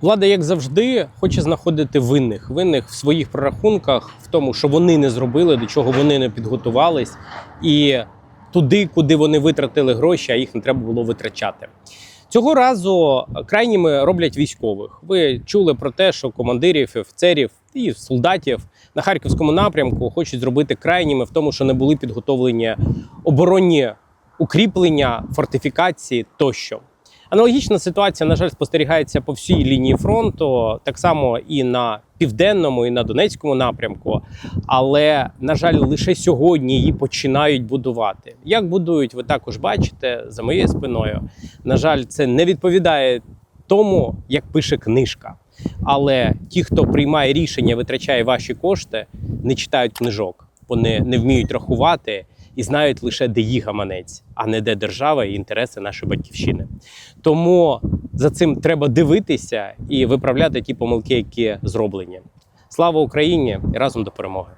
Влада, як завжди, хоче знаходити винних, винних в своїх прорахунках, в тому, що вони не зробили, до чого вони не підготувались, і туди, куди вони витратили гроші, а їх не треба було витрачати. Цього разу крайніми роблять військових. Ви чули про те, що командирів, офіцерів і солдатів на харківському напрямку хочуть зробити крайніми в тому, що не були підготовлені оборонні укріплення, фортифікації тощо. Аналогічна ситуація, на жаль, спостерігається по всій лінії фронту, так само і на південному, і на Донецькому напрямку. Але, на жаль, лише сьогодні її починають будувати. Як будують, ви також бачите за моєю спиною. На жаль, це не відповідає тому, як пише книжка. Але ті, хто приймає рішення, витрачає ваші кошти, не читають книжок. Вони не вміють рахувати і знають лише, де їх гаманець, а не де держава і інтереси нашої батьківщини. Тому за цим треба дивитися і виправляти ті помилки, які зроблені. Слава Україні і разом до перемоги!